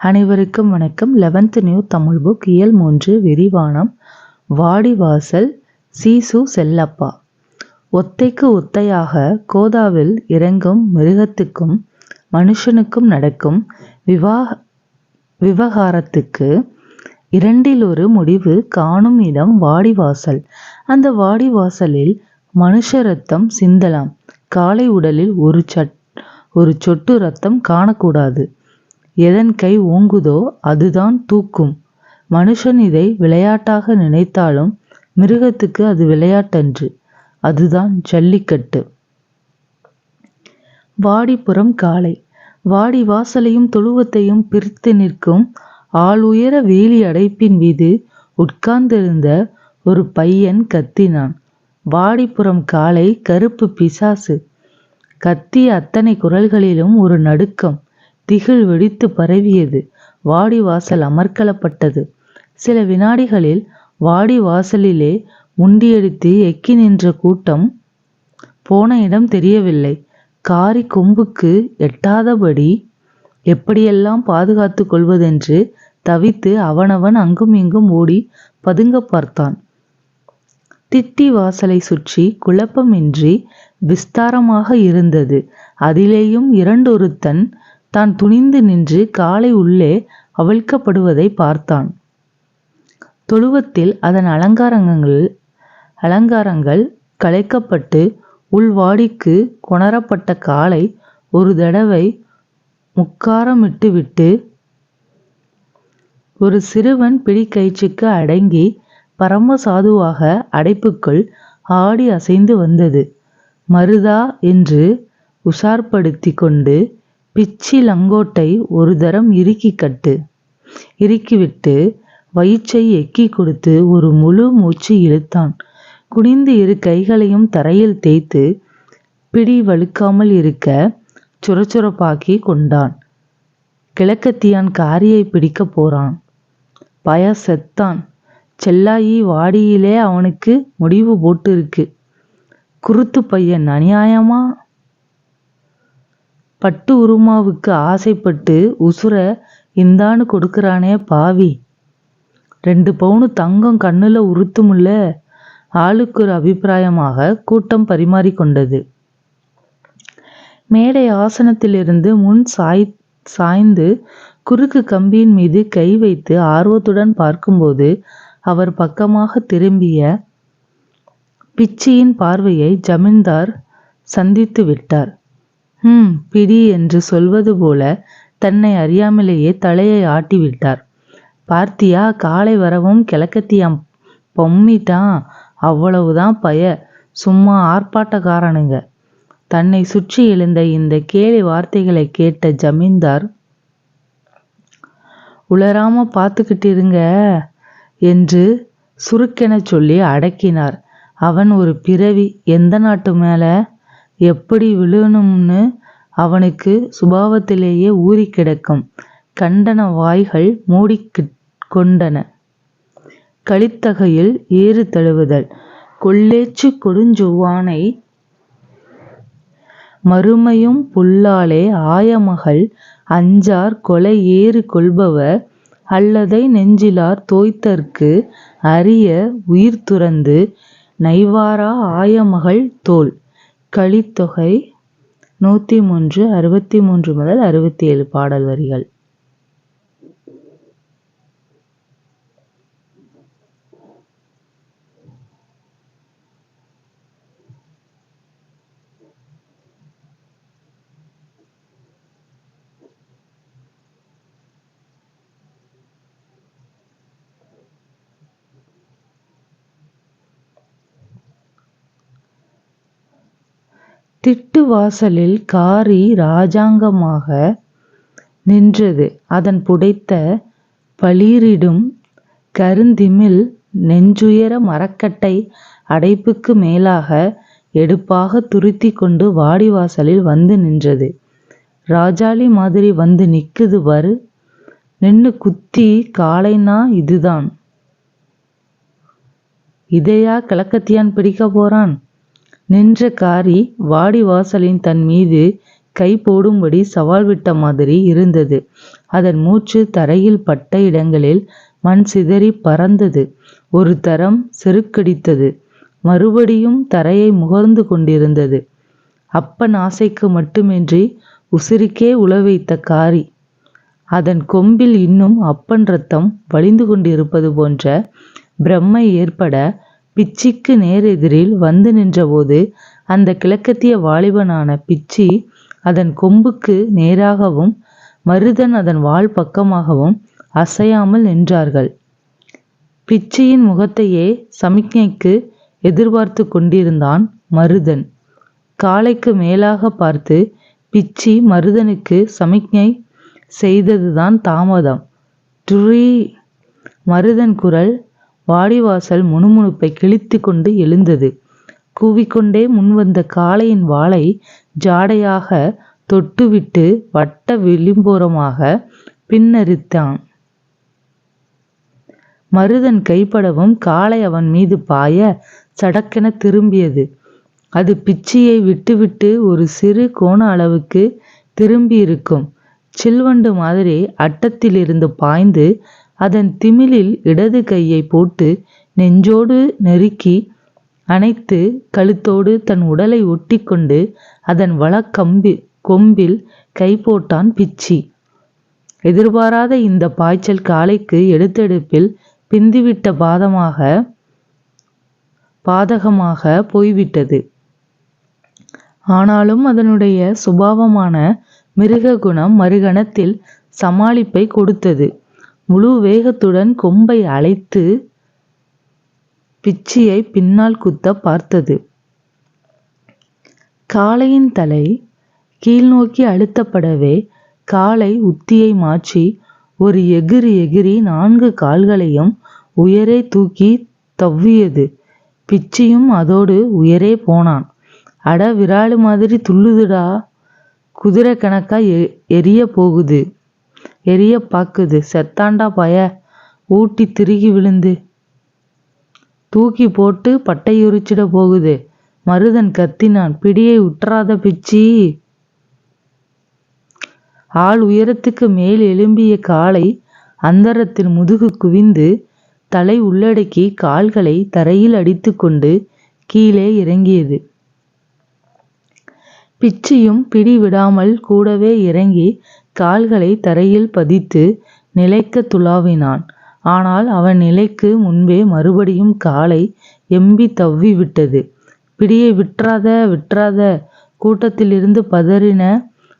அனைவருக்கும் வணக்கம். Eleventh new Tamil book இயல் மூன்று விரிவானம். வாடிவாசல் சீசு செல்லப்பா. ஒத்தைக்கு ஒத்தையாக கோதாவில் இறங்கும் மிருகத்துக்கும் மனுஷனுக்கும் நடக்கும் விவா விவகாரத்துக்கு இரண்டில் ஒரு முடிவு காணும் இடம் வாடிவாசல். அந்த வாடிவாசலில் மனுஷ ரத்தம் சிந்தலாம். காலை உடலில் ஒரு சட் ஒரு சொட்டு ரத்தம் காணக்கூடாது. எதன் கை ஓங்குதோ அதுதான் தூக்கும். மனுஷன் இதை விளையாட்டாக நினைத்தாலும் மிருகத்துக்கு அது விளையாட்டன்று. அதுதான் ஜல்லிக்கட்டு. வாடிப்புறம் காளை. வாடி வாசலையும் தொழுவத்தையும் பிரித்து நிற்கும் ஆளுயர வேலி அடைப்பின் மீது உட்கார்ந்திருந்த ஒரு பையன் கத்தினான். வாடிப்புறம் காளை கருப்பு பிசாசு. கத்திய அத்தனை குரல்களிலும் ஒரு நடுக்கம். திகில் வெடித்து பரவியது. வாடி வாசல் அமர்க்கலப்பட்டது. சில வினாடிகளில் வாடி வாசலிலே முண்டியடித்து எக்கி நின்ற கூட்டம் போன இடம் தெரியவில்லை. காரி கொம்புக்கு எட்டாதபடி எப்படியெல்லாம் பாதுகாத்து கொள்வதென்று தவித்து அவனவன் அங்கும் இங்கும் ஓடி பதுங்க பார்த்தான். திட்டி வாசலை சுற்றி குழப்பமின்றி விஸ்தாரமாக இருந்தது. அதிலேயும் இரண்டொருத்தன் தான் துணிந்து நின்று காலை உள்ளே அவிழ்க்கப்படுவதை பார்த்தான். தொழுவத்தில் அதன் அலங்காரங்கள் அலங்காரங்கள் கலைக்கப்பட்டு உள்வாடிக்கு கொணரப்பட்ட காலை ஒரு தடவை முக்காரமிட்டு விட்டு ஒரு சிறுவன் பிடிக்கயிற்றுக்கு அடங்கி பரம சாதுவாக அடைப்புக்குள் ஆடி அசைந்து வந்தது. மருதா என்று உஷார்படுத்தி கொண்டு பிச்சி லங்கோட்டை ஒரு தரம் இறுக்கி கட்டு. இறுக்கிவிட்டு வயிற்றை எக்கி கொடுத்து ஒரு முழு மூச்சு இழுத்தான். குனிந்து இரு கைகளையும் தரையில் தேய்த்து பிடி வழுக்காமல் இருக்க சுரச்சுரப்பாக்கி கொண்டான். கிழக்கத்தியான் காரியை பிடிக்க போறான். பய செத்தான் செல்லாயி வாடியிலே அவனுக்கு முடிவு போட்டு இருக்கு குருத்து பையன் அநியாயமா? பட்டு உருமாவுக்கு ஆசைப்பட்டு உசுர இந்தான்னு கொடுக்குறானே பாவி. ரெண்டு பவுனு தங்கம் கண்ணுல உறுத்துமுல்ல. ஆளுக்கு ஒரு அபிப்பிராயமாக கூட்டம் பரிமாறிக்கொண்டது மேடை ஆசனத்திலிருந்து முன் சாய் சாய்ந்து குறுக்கு கம்பியின் மீது கை வைத்து ஆர்வத்துடன் பார்க்கும்போது அவர் பக்கமாக திரும்பிய பிச்சியின் பார்வையை ஜமீன்தார் சந்தித்து விட்டார். ஹம் பிடி என்று சொல்வது போல தன்னை அறியாமலேயே தலையை ஆட்டிவிட்டார். பார்த்தியா காலை வரவும் கிழக்கத்தியாம். பொம்மிட்டான் அவ்வளவுதான் பய. சும்மா ஆர்ப்பாட்டக்காரனுங்க. தன்னை சுற்றி எழுந்த இந்த கேலி வார்த்தைகளை கேட்ட ஜமீன்தார் உளராம பார்த்துக்கிட்டிருங்க என்று சுருக்கென சொல்லி அடக்கினார். அவன் ஒரு பிறவி. எந்த நாட்டு மேலே? எப்படி விழுணும்னு அவனுக்கு சுபாவத்திலேயே ஊறி கிடக்கும். கண்டன வாய்கள் மூடி கொண்டன. கழித்தகையில் ஏறு தழுவுதல். கொள்ளேச்சு கொடுஞ்சுவானை மறுமையும் புல்லாலே ஆயமகள் அஞ்சார் கொலை ஏறு கொள்பவர் அல்லதை நெஞ்சிலார் தோய்த்தற்கு அரிய உயிர் துறந்து நைவாரா ஆயமகள் தோல். கலித்தொகை நூற்றி மூன்று அறுபத்தி மூன்று முதல் அறுபத்தி ஏழு பாடல் வரிகள். திட்டு வாசலில் காரி ராஜாங்கமாக நின்றது. அதன் புடைத்த பளிரிடும் கருந்திமில் நெஞ்சுயர மரக்கட்டை அடைப்புக்கு மேலாக எடுப்பாக துருத்தி கொண்டு வாடிவாசலில் வந்து நின்றது. ராஜாளி மாதிரி வந்து நிக்குது வரு. நின்னு குத்தி காளைனா இதுதான். இதையா கிழக்கத்தியான் பிடிக்க போறான்? நின்ற காரி வாடி வாசலின் தன் மீது கை போடும்படி சவால் விட்ட மாதிரி இருந்தது. அதன் மூச்சு தரையில் பட்ட இடங்களில் மண் சிதறிப் பறந்தது. ஒரு தரம் செருக்கடித்தது. மறுபடியும் தரையை முகர்ந்து கொண்டிருந்தது. அப்பன் ஆசைக்கு மட்டுமின்றி உசிருக்கே உளவைத்த காரி. அதன் கொம்பில் இன்னும் அப்பன் ரத்தம் வழிந்து கொண்டிருப்பது போன்ற பிரமை ஏற்பட பிச்சிக்கு நேரெதிரில் வந்து நின்றபோது அந்த கிழக்கத்திய வாலிபனான பிச்சி அதன் கொம்புக்கு நேராகவும் மருதன் அதன் வால் பக்கமாகவும் அசையாமல் நின்றார்கள். பிச்சியின் முகத்தையே சமிக்ஞைக்கு எதிர்பார்த்து கொண்டிருந்தான் மருதன். காளைக்கு மேலாக பார்த்து பிச்சி மருதனுக்கு சமிக்ஞை செய்ததுதான் தாமதம். டுரீ... மருதன் குரல் வாடிவாசல் முணுமுணுப்பைக் கிழித்துக் கொண்டு எழுந்தது. கூவிக்கொண்டே முன்வந்த காளையின் வாலைச் ஜாடையாகத் தொட்டுவிட்டு வட்ட விளிம்போரமாகப் பின்னறுத்தான் மருதன் கைப்படவும் காளை அவன்மீது பாய, சடக்கெனத் திரும்பியது. அது பிச்சியை விட்டுவிட்டு ஒரு சிறு கோண அளவுக்குத் திரும்பியிருக்கும். சில்வண்டு மாதிரி அட்டத்திலிருந்து பாய்ந்து அதன் திமிலில் இடது கையை போட்டு நெஞ்சோடு நெருக்கி அணைத்து கழுத்தோடு தன் உடலை ஒட்டிக்கொண்டு அதன் வலக் கொம்பில் கை போட்டான் பிச்சி. எதிர்பாராத இந்த பாய்ச்சல் காலைக்கு எடுத்தெடுப்பில் பிந்திவிட்ட பாதகமாகப் போய்விட்டது. ஆனாலும் அதனுடைய சுபாவமான மிருக குணம் மறுகணத்தில் சமாளிப்பை கொடுத்தது. முழு வேகத்துடன் கொம்பை அழைத்து பிச்சியை பின்னால் குத்தப் பார்த்தது. காளையின் தலை கீழ்நோக்கி அழுத்தப்படவே காளை உத்தியை மாற்றி ஒரு எகிரி எகிறி நான்கு கால்களையும் உயரே தூக்கி தவ்வியது. பிச்சியும் அதோடு உயரே போனான். அட விராலு மாதிரி துள்ளுதுடா. குதிரை கணக்கா எரியப் பாக்குது. செத்தாண்டா பய. ஊட்டி திருகி விழுந்து. தூக்கிப் போட்டு பட்டையுரிச்சிட போகுது. மருதன் கத்தினான். பிடியை உற்றாத பிச்சி ஆள் உயரத்துக்கு மேல் எழும்பிய காலை அந்தரத்தில் முதுகு குவிந்து தலை உள்ளடக்கி கால்களை தரையில் அடித்துக்கொண்டு கீழே இறங்கியது. பிச்சியும் பிடி விடாமல் கூடவே இறங்கி கால்களை தரையில் பதித்து நிலைக்கத் துழாவினான். ஆனால் அவன் நிலைக்கு முன்பே மறுபடியும் காலை எம்பித் தவ்விவிட்டது. பிடியை விட்றாத... விட்றாத... கூட்டத்திலிருந்து பதறின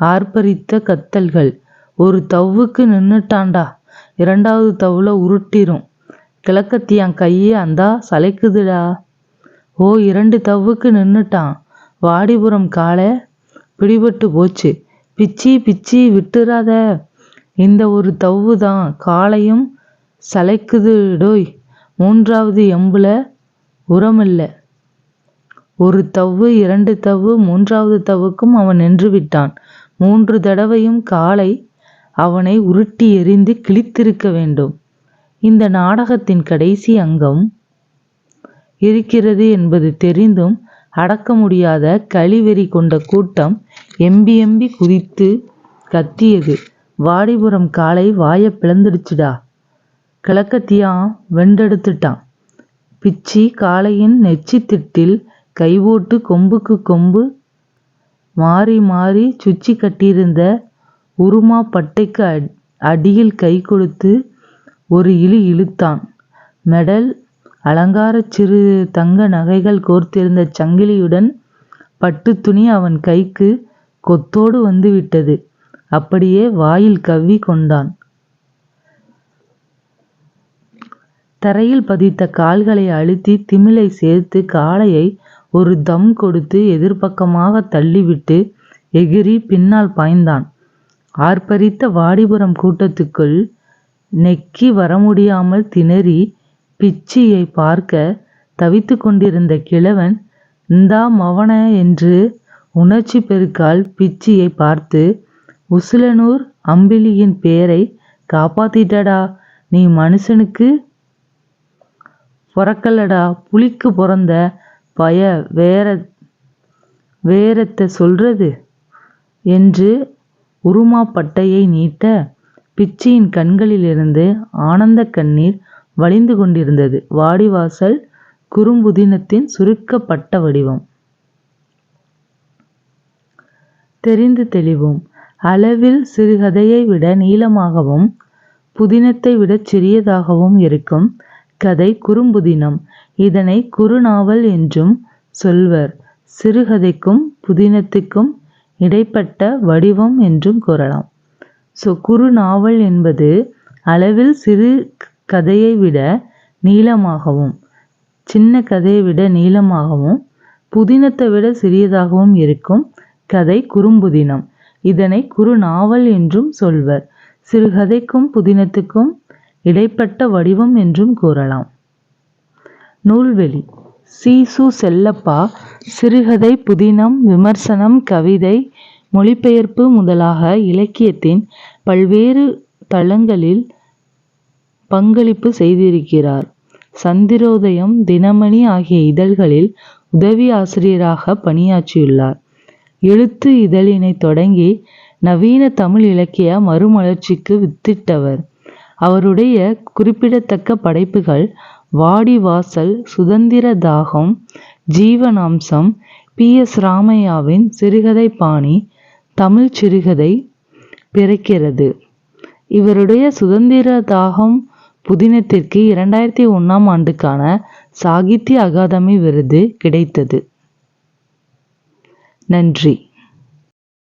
ஆர்ப்பரித்த கத்தல்கள். ஒரு தவ்வுக்கு நின்னுட்டான்டா. இரண்டாவது தவ்வுல உருட்டிரும். கிழக்கத்தியான் கையி அந்தா சளைக்குதுடா. ஓ இரண்டு தவ்வுக்கு நின்னுட்டான். வாடிபுரம் காலை பிடிபட்டுப் போச்சு. பிச்சி பிச்சி விட்டுறாத. இந்த ஒரு தவ்வு தான் காலையும் சளைக்குதுடோய். மூன்றாவது எம்புல உரமில்ல. ஒரு தவ்வு... இரண்டு தவ்வு... மூன்றாவது தவ்வுக்கும் அவன் நின்றுவிட்டான். மூன்று தடவையும் காலை அவனை உருட்டி எறிந்து கிழித்திருக்க வேண்டும். இந்த நாடகத்தின் கடைசி அங்கம் இருக்கிறது என்பது தெரிந்தும் அடக்க முடியாத கழிவெறி கொண்ட கூட்டம் எம்பி எம்பி குதித்து கத்தியது. வாடிபுரம் காளை வாய பிளந்துடுச்சுடா. கிழக்கத்தியான் வெண்டெடுத்துட்டான். பிச்சி காளையின் நெச்சித்திட்டில் திட்டில் கொம்புக்கு கொம்பு மாறி மாறி சுச்சி கட்டியிருந்த உருமா பட்டைக்கு அடியில் கை கொடுத்து ஒரு இழி இழுத்தான். மெடல் அலங்காரச் சிறு தங்க நகைகள் கோர்த்திருந்த சங்கிலியுடன் பட்டு துணி அவன் கைக்கு கொத்தோடு வந்துவிட்டது. அப்படியே வாயில் கவ்வி கொண்டான். தரையில் பதித்த கால்களை அழுத்தி திமிலை சேர்த்து காளையை ஒரு தம் கொடுத்து எதிர்ப்பக்கமாகத் தள்ளிவிட்டு எகிரி பின்னால் பாய்ந்தான். ஆர்ப்பரித்த வாடிபுரம் கூட்டத்துக்குள் நெக்கி வரமுடியாமல் திணறி பிச்சியை பார்க்க தவித்துக் கொண்டிருந்த கிழவன் இந்தா மவன என்று உணர்ச்சிப் பெருக்கால் பிச்சியைப் பார்த்து உசிலனூர் அம்பிலியின் பேரைக் காப்பாத்திட்டடா நீ மனுசனுக்குப் பொறக்கலடா புலிக்குப் பொறந்த பய வேறெத்த சொல்றது? என்று உருமாப்பட்டையை நீட்ட பிச்சியின் கண்களிலிருந்து ஆனந்தக் கண்ணீர் வழிந்து கொண்டிருந்தது. வாடிவாசல் குறும்புதினத்தின் சுருக்கப்பட்ட வடிவம். தெரிந்து தெளிவோம் அளவில் சிறுகதையை விட நீளமாகவும் புதினத்தை விடச் சிறியதாகவும் இருக்கும் கதை குறும்புதினம். இதனை குறுநாவல் என்றும் சொல்வர். சிறுகதைக்கும் புதினத்துக்கும் இடைப்பட்ட வடிவம் என்றும் கூறலாம். ஸோ குறுநாவல் என்பது அளவில் சிறு கதையை விட நீளமாகவும் சின்ன கதையை விட நீளமாகவும் புதினத்தை விட சிறியதாகவும் இருக்கும் கதை குறும்புதினம். இதனை குறுநாவல் என்றும் சொல்வர். சிறுகதைக்கும் புதினத்துக்கும் இடைப்பட்ட வடிவம் என்றும் கூறலாம். நூல்வெளி சீசு செல்லப்பா சிறுகதை புதினம் விமர்சனம் கவிதை மொழிபெயர்ப்பு முதலாக இலக்கியத்தின் பல்வேறு தளங்களில் பங்களிப்பு செய்திருக்கிறார். சந்திரோதயம் தினமணி ஆகிய இதழ்களில் உதவி ஆசிரியராக பணியாற்றியுள்ளார். எழுத்து இதழினைத் தொடங்கி நவீன தமிழ் இலக்கிய மறுமலர்ச்சிக்கு வித்திட்டவர். அவருடைய குறிப்பிடத்தக்க படைப்புகள் வாடிவாசல் சுதந்திர தாகம் ஜீவனாம்சம் பி. எஸ். ராமையாவின் சிறுகதைப்பாணி தமிழ்ச் சிறுகதை பிறக்கிறது இவருடைய சுதந்திர தாகம் புதினத்திற்கு இரண்டாயிரத்து ஒன்றாம் ஆண்டுக்கான சாகித்ய அகாதமி விருது கிடைத்தது. நன்றி.